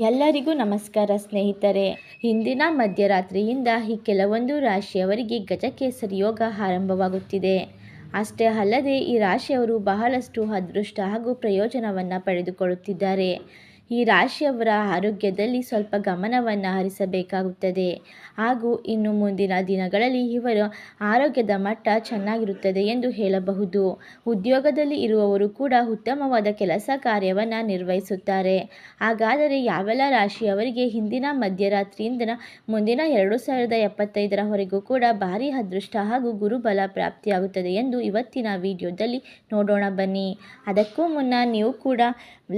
ಎಲ್ಲರಿಗೂ ನಮಸ್ಕಾರ ಸ್ನೇಹಿತರೆ. ಹಿಂದಿನ ಮಧ್ಯರಾತ್ರಿಯಿಂದ ಈ ಕೆಲವೊಂದು ರಾಶಿಯವರಿಗೆ ಗಜಕೇಸರಿ ಯೋಗ ಆರಂಭವಾಗುತ್ತಿದೆ. ಅಷ್ಟೇ ಅಲ್ಲದೆ ಈ ರಾಶಿಯವರು ಬಹಳಷ್ಟು ಅದೃಷ್ಟ ಹಾಗೂ ಪ್ರಯೋಜನವನ್ನು ಪಡೆದುಕೊಳ್ಳುತ್ತಿದ್ದಾರೆ. ಈ ರಾಶಿಯವರ ಆರೋಗ್ಯದಲ್ಲಿ ಸ್ವಲ್ಪ ಗಮನವನ್ನು ಹರಿಸಬೇಕಾಗುತ್ತದೆ. ಹಾಗೂ ಇನ್ನು ಮುಂದಿನ ದಿನಗಳಲ್ಲಿ ಇವರ ಆರೋಗ್ಯದ ಮಟ್ಟ ಚೆನ್ನಾಗಿರುತ್ತದೆ ಎಂದು ಹೇಳಬಹುದು. ಉದ್ಯೋಗದಲ್ಲಿ ಇರುವವರು ಕೂಡ ಉತ್ತಮವಾದ ಕೆಲಸ ಕಾರ್ಯವನ್ನು ನಿರ್ವಹಿಸುತ್ತಾರೆ. ಹಾಗಾದರೆ ಯಾವೆಲ್ಲ ರಾಶಿಯವರಿಗೆ ಹಿಂದಿನ, ಮಧ್ಯರಾತ್ರಿಯಿಂದ ಮುಂದಿನ ಎರಡು ಸಾವಿರದ ಎಪ್ಪತ್ತೈದರವರೆಗೂ ಕೂಡ ಭಾರಿ ಅದೃಷ್ಟ ಹಾಗೂ ಗುರುಬಲ ಪ್ರಾಪ್ತಿಯಾಗುತ್ತದೆ ಎಂದು ಇವತ್ತಿನ ವಿಡಿಯೋದಲ್ಲಿ ನೋಡೋಣ ಬನ್ನಿ. ಅದಕ್ಕೂ ಮುನ್ನ ನೀವು ಕೂಡ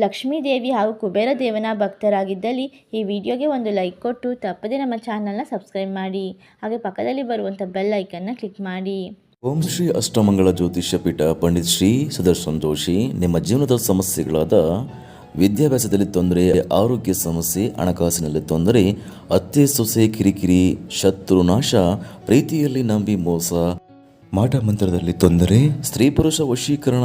ಲಕ್ಷ್ಮೀದೇವಿ ಹಾಗೂ ಕುಬೇರ ದೇವನ ಭಕ್ತರಾಗಿದ್ದಲ್ಲಿ ಈ ವಿಡಿಯೋಗೆ ಒಂದು ಲೈಕ್ ಕೊಟ್ಟು ತಪ್ಪದೇ ನಮ್ಮ ಚಾನಲ್ನ ಸಬ್ಸ್ಕ್ರೈಬ್ ಮಾಡಿ. ಹಾಗೆ ಪಕ್ಕದಲ್ಲಿ ಬರುವಂಥ ಬೆಲ್ ಐಕನ್ನ ಕ್ಲಿಕ್ ಮಾಡಿ. ಓಂ ಶ್ರೀ ಅಷ್ಟಮಂಗಳ ಜ್ಯೋತಿಷ್ಯ ಪೀಠ ಪಂಡಿತ್ ಶ್ರೀ ಸುದರ್ಶನ್ ಜೋಶಿ ನಿಮ್ಮ ಜೀವನದ ಸಮಸ್ಯೆಗಳಾದ ವಿದ್ಯಾಭ್ಯಾಸದಲ್ಲಿ ತೊಂದರೆ, ಆರೋಗ್ಯ ಸಮಸ್ಯೆ, ಹಣಕಾಸಿನಲ್ಲಿ ತೊಂದರೆ, ಅತ್ತೆ ಸೊಸೆ ಕಿರಿಕಿರಿ, ಶತ್ರು ನಾಶ, ಪ್ರೀತಿಯಲ್ಲಿ ನಂಬಿ ಮೋಸ, ಮಾಟ ಮಂತ್ರದಲ್ಲಿ ತೊಂದರೆ, ಸ್ತ್ರೀ ಪುರುಷ ವಶೀಕರಣ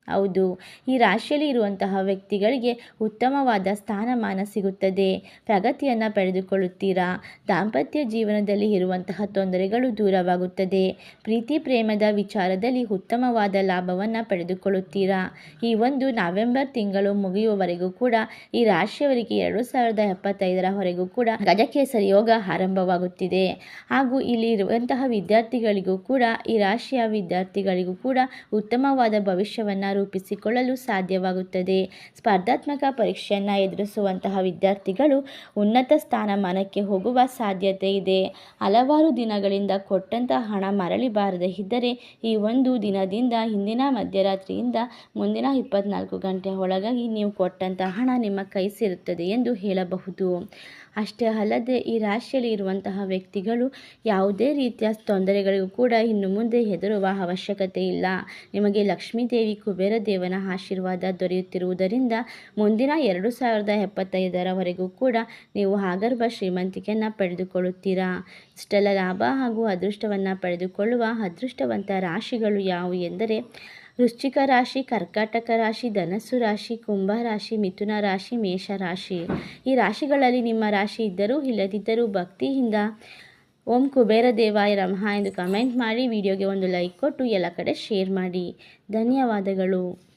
ಹೌದು. ಈ ರಾಶಿಯಲ್ಲಿ ಇರುವಂತಹ ವ್ಯಕ್ತಿಗಳಿಗೆ ಉತ್ತಮವಾದ ಸ್ಥಾನಮಾನ ಸಿಗುತ್ತದೆ. ಪ್ರಗತಿಯನ್ನು ಪಡೆದುಕೊಳ್ಳುತ್ತೀರಾ? ದಾಂಪತ್ಯ ಜೀವನದಲ್ಲಿ ಇರುವಂತಹ ತೊಂದರೆಗಳು ದೂರವಾಗುತ್ತದೆ. ಪ್ರೀತಿ ಪ್ರೇಮದ ವಿಚಾರದಲ್ಲಿ ಉತ್ತಮವಾದ ಲಾಭವನ್ನು ಪಡೆದುಕೊಳ್ಳುತ್ತೀರಾ? ಈ ಒಂದು ನವೆಂಬರ್ ತಿಂಗಳು ಮುಗಿಯುವವರೆಗೂ ಕೂಡ ಈ ರಾಶಿಯವರಿಗೆ ಎರಡು ಸಾವಿರದ ಎಪ್ಪತ್ತೈದರವರೆಗೂ ಕೂಡ ಗಜಕೇಸರಿ ಯೋಗ ಆರಂಭವಾಗುತ್ತಿದೆ. ಹಾಗೂ ಇಲ್ಲಿ ಇರುವಂತಹ ವಿದ್ಯಾರ್ಥಿಗಳಿಗೂ ಕೂಡ ಈ ರಾಶಿಯ ವಿದ್ಯಾರ್ಥಿಗಳಿಗೂ ಕೂಡ ಉತ್ತಮವಾದ ಭವಿಷ್ಯವನ್ನು ರೂಪಿಸಿಕೊಳ್ಳಲು ಸಾಧ್ಯವಾಗುತ್ತದೆ. ಸ್ಪರ್ಧಾತ್ಮಕ ಪರೀಕ್ಷೆಯನ್ನು ಎದುರಿಸುವಂತಹ ವಿದ್ಯಾರ್ಥಿಗಳು ಉನ್ನತ ಸ್ಥಾನಮಾನಕ್ಕೆ ಹೋಗುವ ಸಾಧ್ಯತೆ ಇದೆ. ಹಲವಾರು ದಿನಗಳಿಂದ ಕೊಟ್ಟಂತಹ ಹಣ ಮರಳಿ ಬಾರದೇ ಇದ್ದರೆ ಈ ಒಂದು ದಿನದಿಂದ ಹಿಂದಿನ ಮಧ್ಯರಾತ್ರಿಯಿಂದ ಮುಂದಿನ ಇಪ್ಪತ್ನಾಲ್ಕು ಗಂಟೆ ಒಳಗಾಗಿ ನೀವು ಕೊಟ್ಟಂತಹ ಹಣ ನಿಮ್ಮ ಕೈ ಸೇರುತ್ತದೆ ಎಂದು ಹೇಳಬಹುದು. ಅಷ್ಟೇ ಅಲ್ಲದೆ ಈ ರಾಶಿಯಲ್ಲಿ ಇರುವಂತಹ ವ್ಯಕ್ತಿಗಳು ಯಾವುದೇ ರೀತಿಯ ತೊಂದರೆಗಳಿಗೂ ಕೂಡ ಇನ್ನು ಮುಂದೆ ಹೆದರುವ ಅವಶ್ಯಕತೆ ಇಲ್ಲ. ನಿಮಗೆ ಲಕ್ಷ್ಮೀದೇವಿ ಕುಬೇರ ದೇವನ ಆಶೀರ್ವಾದ ದೊರೆಯುತ್ತಿರುವುದರಿಂದ ಮುಂದಿನ ಎರಡು ಸಾವಿರದ ಎಪ್ಪತ್ತೈದರವರೆಗೂ ಕೂಡ ನೀವು ಆಗರ್ಭ ಶ್ರೀಮಂತಿಕೆಯನ್ನು ಪಡೆದುಕೊಳ್ಳುತ್ತೀರಾ? ಇಷ್ಟೆಲ್ಲ ಲಾಭ ಹಾಗೂ ಅದೃಷ್ಟವನ್ನು ಪಡೆದುಕೊಳ್ಳುವ ಅದೃಷ್ಟವಂತ ರಾಶಿಗಳು ಯಾವುವು ಎಂದರೆ ವೃಶ್ಚಿಕ ರಾಶಿ, ಕರ್ಕಾಟಕ ರಾಶಿ, ಧನಸ್ಸು ರಾಶಿ, ಕುಂಭ ರಾಶಿ, ಮಿಥುನ ರಾಶಿ, ಮೇಷ ರಾಶಿ. ಈ ರಾಶಿಗಳಲ್ಲಿ ನಿಮ್ಮ ರಾಶಿ ಇದ್ದರೂ ಇಲ್ಲದಿದ್ದರೂ ಭಕ್ತಿಯಿಂದ ಓಂ ಕುಬೇರ ದೇವಾಯ ನಮಃ ಎಂದು ಕಮೆಂಟ್ ಮಾಡಿ, ವಿಡಿಯೋಗೆ ಒಂದು ಲೈಕ್ ಕೊಟ್ಟು ಎಲ್ಲ ಕಡೆ ಶೇರ್ ಮಾಡಿ. ಧನ್ಯವಾದಗಳು.